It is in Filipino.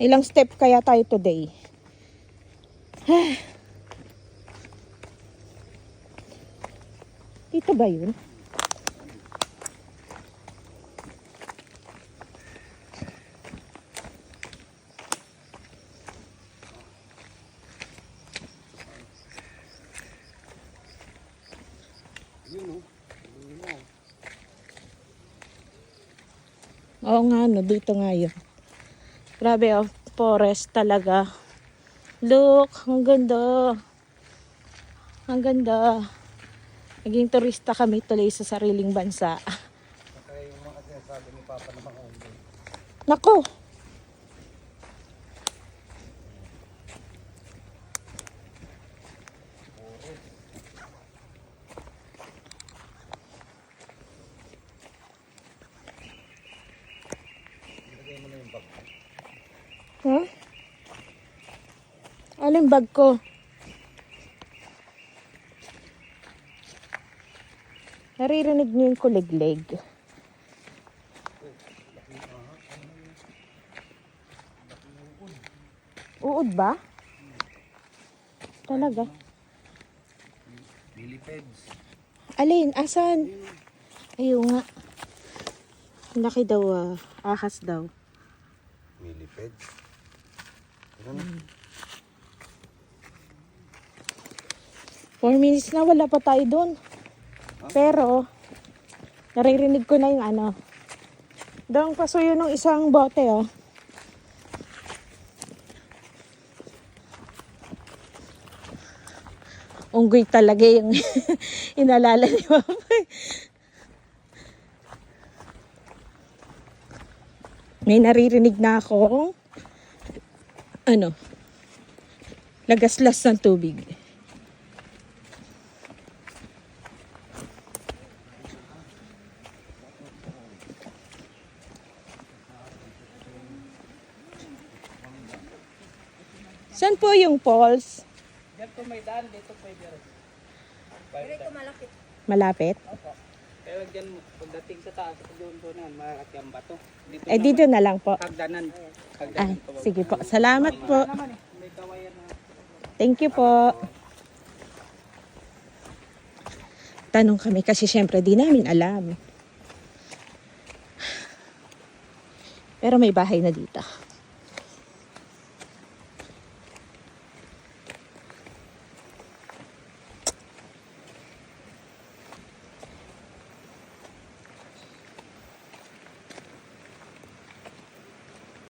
Ilang step kaya tayo today? Dito ba yun? Oo nga, no, dito nga yun. Grabe oh, forest talaga. Look, ang ganda. Ang ganda. Naging turista kami tuloy sa sariling bansa. Kaya yung mga sinasabi ni Papa. Nako! Ilagay mo. Alin bag ko? Naririnig niyo yung kuliglig. Uod ba? Talaga? Millipedes. Alin? Asan? Ayun nga. Laki daw ah. Ahas daw. Millipedes. Ano? Hmm. 4 minutes na, wala pa tayo doon. Pero, naririnig ko na yung ano. Doon pasuyo ng isang bote, oh. Unggoy talaga yung inalala ni Papay. May naririnig na ako ano, lagaslas ng tubig. Saan po yung falls? Diyan po may daan, dito pwede rin. Malapit? Opo. Pero dyan, pagdating sa taas, doon po na, makakati ang bato. Dito Eh, dito na lang po. Hagdanan. Ay, Hagdanan po. sige po. Salamat po. Eh. Thank you po. Tanong kami kasi syempre di namin alam. Pero may bahay na dito.